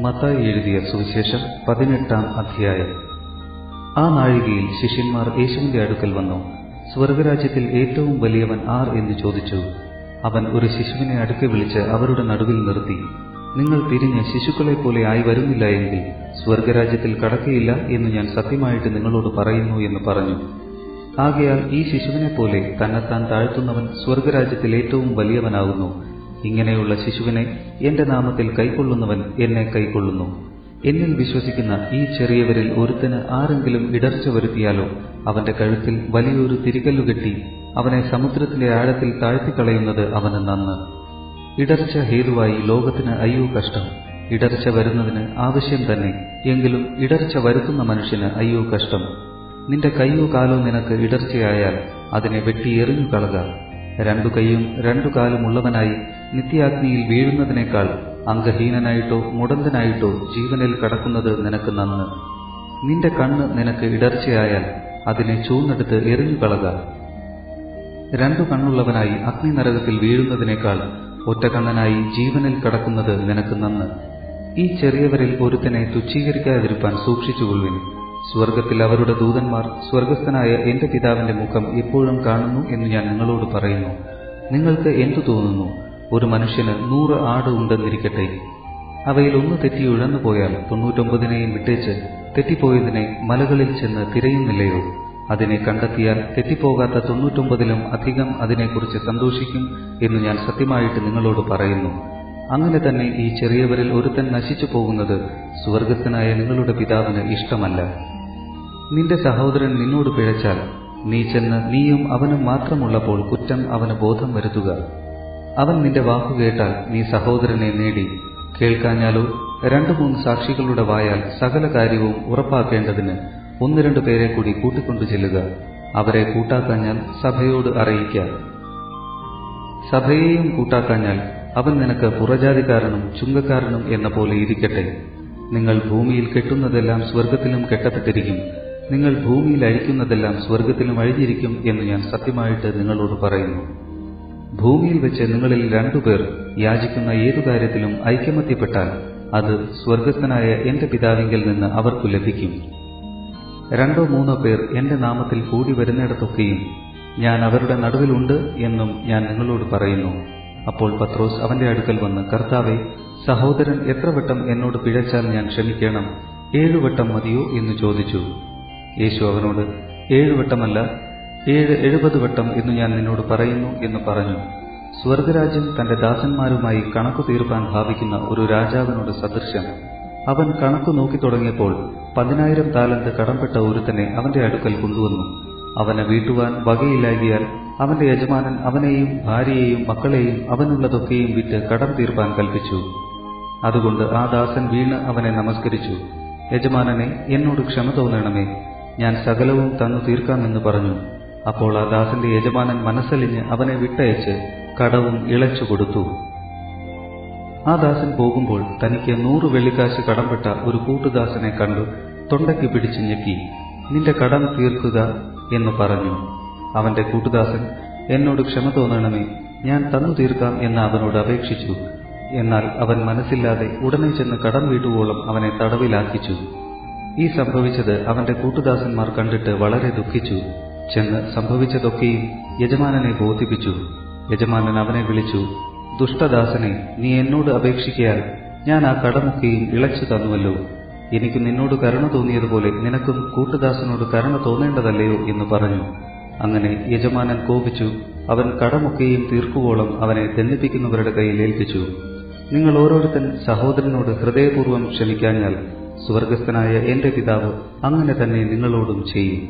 മത്തായി എഴുതിയ സുവിശേഷം പതിനെട്ടാം അധ്യായം. ആ നാഴികയിൽ ശിഷ്യന്മാർ യേശുവിന്റെ അടുക്കൽ വന്നു. സ്വർഗരാജ്യത്തിൽ ഏറ്റവും വലിയവൻ ആർ എന്ന് ചോദിച്ചു. അവൻ ഒരു ശിശുവിനെ അടുക്കെ വിളിച്ച് അവരുടെ നടുവിൽ നിർത്തി. നിങ്ങൾ തിരിഞ്ഞ് ശിശുക്കളെ പോലെ ആയി വരുന്നില്ല എങ്കിൽ സ്വർഗരാജ്യത്തിൽ കടക്കയില്ല എന്ന് ഞാൻ സത്യമായിട്ട് നിങ്ങളോട് പറയുന്നു എന്ന് പറഞ്ഞു. ആകയാൽ ഈ ശിശുവിനെ പോലെ തന്നെത്താൻ താഴ്ത്തുന്നവൻ സ്വർഗരാജ്യത്തിൽ ഏറ്റവും വലിയവനാകുന്നു. ഇങ്ങനെയുള്ള ശിശുവിനെ എന്റെ നാമത്തിൽ കൈക്കൊള്ളുന്നവൻ എന്നെ കൈക്കൊള്ളുന്നു. എന്നിൽ വിശ്വസിക്കുന്ന ഈ ചെറിയവരിൽ ഒരുത്തന് ആരെങ്കിലും ഇടർച്ച വരുത്തിയാലോ അവന്റെ കഴുത്തിൽ വലിയൊരു തിരികല്ലുകെട്ടി അവനെ സമുദ്രത്തിലെ ആഴത്തിൽ താഴ്ത്തിക്കളയുന്നത് അവന് നന്ന്. ഇടർച്ച ഹേതുവായി ലോകത്തിന് അയ്യോ കഷ്ടം. ഇടർച്ച വരുന്നതിന് ആവശ്യം തന്നെ. എങ്കിലും ഇടർച്ച വരുത്തുന്ന മനുഷ്യന് അയ്യോ കഷ്ടം. നിന്റെ കയ്യോ കാലോ നിനക്ക് ഇടർച്ചയായാൽ അതിനെ വെട്ടി എറിഞ്ഞു കളക. രണ്ടു കൈയും രണ്ടു കാലും ഉള്ളവനായി നിത്യാഗ്നിയിൽ വീഴുന്നതിനേക്കാൾ അംഗഹീനനായിട്ടോ മുടന്തനായിട്ടോ ജീവനിൽ കടക്കുന്നത് നിനക്ക് നന്ന്. നിന്റെ കണ്ണ് നിനക്ക് ഇടർച്ചയായാൽ അതിനെ ചൂന്നെടുത്ത് എറിഞ്ഞു കളക. രണ്ടു കണ്ണുള്ളവനായി അഗ്നിനരകത്തിൽ വീഴുന്നതിനേക്കാൾ ഒറ്റക്കണ്ണനായി ജീവനിൽ കടക്കുന്നത് നിനക്ക് നന്ന്. ഈ ചെറിയവരിൽ ഒരുത്തനെ തുച്ഛീകരിക്കാതിരിപ്പാൻ സൂക്ഷിച്ചുകൊള്ളുവിൻ. സ്വർഗത്തിൽ അവരുടെ ദൂതന്മാർ സ്വർഗസ്ഥനായ എന്റെ പിതാവിന്റെ മുഖം എപ്പോഴും കാണുന്നു എന്ന് ഞാൻ നിങ്ങളോട് പറയുന്നു. നിങ്ങൾക്ക് എന്തു തോന്നുന്നു? ഒരു മനുഷ്യന് നൂറ് ആട് ഉണ്ടെന്നിരിക്കട്ടെ. അവയിൽ ഒന്ന് തെറ്റി ഉഴന്നു പോയാൽ തൊണ്ണൂറ്റൊമ്പതിനെയും വിട്ടേച്ച് തെറ്റിപ്പോയതിനെ മലകളിൽ ചെന്ന് തിരയുന്നില്ലയോ? അതിനെ കണ്ടെത്തിയാൽ തെറ്റിപ്പോകാത്ത തൊണ്ണൂറ്റൊമ്പതിലും അധികം അതിനെക്കുറിച്ച് സന്തോഷിക്കും എന്ന് ഞാൻ സത്യമായിട്ട് നിങ്ങളോട് പറയുന്നു. അങ്ങനെ തന്നെ ഈ ചെറിയവരിൽ ഒരുത്തൻ നശിച്ചു പോകുന്നത് സ്വർഗസ്ഥനായ നിങ്ങളുടെ പിതാവിന് ഇഷ്ടമല്ല. നിന്റെ സഹോദരൻ നിന്നോട് പിഴച്ചാൽ നീ ചെന്ന് നീയും അവനും മാത്രമുള്ളപ്പോൾ കുറ്റം അവന് ബോധം വരുത്തുക. അവൻ നിന്റെ വാക്കു കേട്ടാൽ നീ സഹോദരനെ നേടി. കേൾക്കാഞ്ഞാലോ രണ്ടു മൂന്ന് സാക്ഷികളുടെ വായാൽ സകല കാര്യവും ഉറപ്പാക്കേണ്ടതിന് ഒന്ന് രണ്ടു പേരെ കൂടി കൂട്ടിക്കൊണ്ടു ചെല്ലുക. അവരെ കൂട്ടാക്കാഞ്ഞാൽ സഭയോട് അറിയിക്കുക സഭയെയും കൂട്ടാക്കാഞ്ഞാൽ അവൻ നിനക്ക് പുറജാതിക്കാരനും ചുങ്കക്കാരനും എന്ന പോലെ ഇരിക്കട്ടെ. നിങ്ങൾ ഭൂമിയിൽ കെട്ടുന്നതെല്ലാം സ്വർഗത്തിലും കെട്ടപ്പെട്ടിരിക്കും. നിങ്ങൾ ഭൂമിയിൽ അഴിക്കുന്നതെല്ലാം സ്വർഗത്തിലും അഴിഞ്ഞിരിക്കും എന്ന് ഞാൻ സത്യമായിട്ട് നിങ്ങളോട് പറയുന്നു. ഭൂമിയിൽ വെച്ച് നിങ്ങളിൽ രണ്ടുപേർ യാചിക്കുന്ന ഏതു കാര്യത്തിലും ഐക്യമത്യപ്പെട്ടാൽ അത് സ്വർഗസ്ഥനായ എന്റെ പിതാവിങ്കിൽ നിന്ന് അവർക്കു ലഭിക്കും. രണ്ടോ മൂന്നോ പേർ എന്റെ നാമത്തിൽ കൂടി വരുന്നിടത്തൊക്കെയും ഞാൻ അവരുടെ നടുവിലുണ്ട് എന്നും ഞാൻ നിങ്ങളോട് പറയുന്നു. അപ്പോൾ പത്രോസ് അവന്റെ അടുക്കൽ വന്ന് കർത്താവെ സഹോദരൻ എത്ര വട്ടം എന്നോട് പിഴച്ചാൽ ഞാൻ ക്ഷമിക്കണം? ഏഴുവട്ടം മതിയോ? എന്ന് ചോദിച്ചു. യേശു അവനോട് ഏഴു വട്ടമല്ല ഏഴ് എഴുപത് വട്ടം എന്ന് ഞാൻ നിന്നോട് പറയുന്നു എന്ന് പറഞ്ഞു. സ്വർഗരാജ്യം തന്റെ ദാസന്മാരുമായി കണക്കു തീർപ്പാൻ ഭാവിക്കുന്ന ഒരു രാജാവിനോട് സദൃശ്യം. അവൻ കണക്കു നോക്കി തുടങ്ങിയപ്പോൾ പതിനായിരം താലന്ത് കടംപെട്ട ഒരുത്തനെ അവന്റെ അടുക്കൽ കൊണ്ടുവന്നു. അവനെ വീട്ടുവാൻ വകയില്ലാകിയാൽ അവന്റെ യജമാനൻ അവനെയും ഭാര്യയെയും മക്കളെയും അവനുള്ളതൊക്കെയും വിറ്റ് കടം തീർപ്പാൻ കൽപ്പിച്ചു. അതുകൊണ്ട് ആ ദാസൻ വീണ് അവനെ നമസ്കരിച്ചു. യജമാനനെ എന്നോട് ക്ഷമ തോന്നണമേ. ഞാൻ സകലവും തന്നു തീർക്കാമെന്ന് പറഞ്ഞു. അപ്പോൾ ആ ദാസന്റെ യജമാനൻ മനസ്സലിഞ്ഞ് അവനെ വിട്ടയച്ച് കടവും ഇളച്ചു കൊടുത്തു. ആ ദാസൻ പോകുമ്പോൾ തനിക്ക് നൂറ് വെള്ളിക്കാശ് കടംപെട്ട ഒരു കൂട്ടുദാസനെ കണ്ടു തൊണ്ടയ്ക്ക് പിടിച്ചു ഞെക്കി. നിന്റെ കടം തീർക്കുക എന്ന് പറഞ്ഞു. അവന്റെ കൂട്ടുദാസൻ എന്നോട് ക്ഷമ തോന്നണമേ ഞാൻ തന്നു തീർക്കാം എന്ന് അവനോട് അപേക്ഷിച്ചു. എന്നാൽ അവൻ മനസ്സില്ലാതെ ഉടനെ ചെന്ന് കടം വീട്ടുവോളം അവനെ തടവിലാക്കിച്ചു. ഈ സംഭവിച്ചത് അവന്റെ കൂട്ടുദാസന്മാർ കണ്ടിട്ട് വളരെ ദുഃഖിച്ചു. ചെന്ന് സംഭവിച്ചതൊക്കെയും യജമാനനെ ബോധിപ്പിച്ചു. യജമാനൻ അവനെ വിളിച്ചു ദുഷ്ടദാസനെ നീ എന്നോട് അപേക്ഷിക്കയാൽ ഞാൻ ആ കടമൊക്കെയും ഇളച്ചു തന്നുവല്ലോ. എനിക്ക് നിന്നോട് കരുണ തോന്നിയതുപോലെ നിനക്കും കൂട്ടുദാസനോട് കരുണ തോന്നേണ്ടതല്ലയോ? എന്ന് പറഞ്ഞു. അങ്ങനെ യജമാനൻ കോപിച്ചു അവൻ കടമൊക്കെയും തീർക്കുവോളം അവനെ ദണ്ഡിപ്പിക്കുന്നവരുടെ കയ്യിൽ ഏൽപ്പിച്ചു. നിങ്ങൾ ഓരോരുത്തൻ സഹോദരനോട് ഹൃദയപൂർവം ക്ഷമിക്കാഞ്ഞാൽ സ്വർഗസ്ഥനായ എന്റെ പിതാവ് അങ്ങനെ തന്നെ നിങ്ങളോടും ചെയ്യും